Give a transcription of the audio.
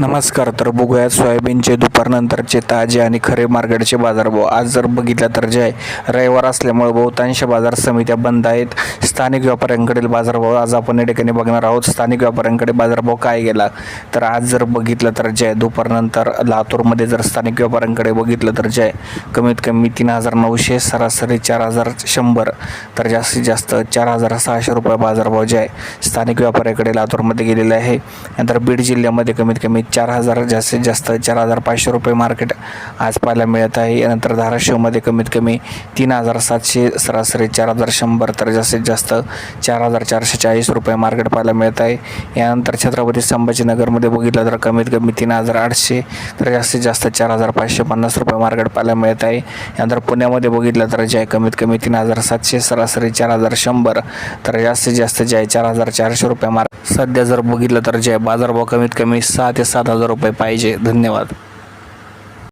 नमस्कार तर बघूयात सोयाबीनचे दुपारनंतरचे ताजे आणि खरे मार्केटचे बाजारभाव आज जर बघितलं तर जे आहे रविवार असल्यामुळे बहुतांश बाजार समित्या बंद आहेत. स्थानिक व्यापाऱ्यांकडील बाजारभाव आज आपण या ठिकाणी बघणार आहोत. स्थानिक व्यापाऱ्यांकडे बाजारभाव काय गेला? तर आज जर बघितलं तर जे आहे दुपारनंतर लातूरमध्ये जर स्थानिक व्यापाऱ्यांकडे बघितलं तर जे आहे कमीत कमी तीन हजार नऊशे सरासरी चार हजार शंभर तर जास्तीत जास्त चार हजार सहाशे रुपये बाजारभाव जे आहे स्थानिक व्यापाऱ्याकडे लातूरमध्ये गेलेले आहे. नंतर बीड जिल्ह्यामध्ये कमीत कमी चार हजार जास्तीत जास्त चार हजार पाचशे रुपये मार्केट आज पाहायला मिळत आहे. यानंतर धाराशिवमध्ये कमीत कमी तीन हजार सातशे सरासरी चार हजार शंभर तर जास्तीत जास्त चार हजार चारशे चाळीस रुपये मार्केट पाहायला मिळत आहे. यानंतर छत्रपती संभाजीनगरमध्ये बघितलं तर कमीत कमी तीन हजार आठशे तर जास्तीत जास्त चार हजार पाचशे पन्नास रुपये मार्केट पाहायला मिळत आहे. यानंतर पुण्यामध्ये बघितलं तर जे आहे कमीत कमी तीन हजार सातशे सरासरी चार हजार शंभर तर जास्तीत जास्त जे आहे चार हजार चारशे रुपये मार्क सध्या जर बघितलं तर जे बाजारभाव कमीत कमी सहा ते सात हजार रुपये पाहिजे. धन्यवाद.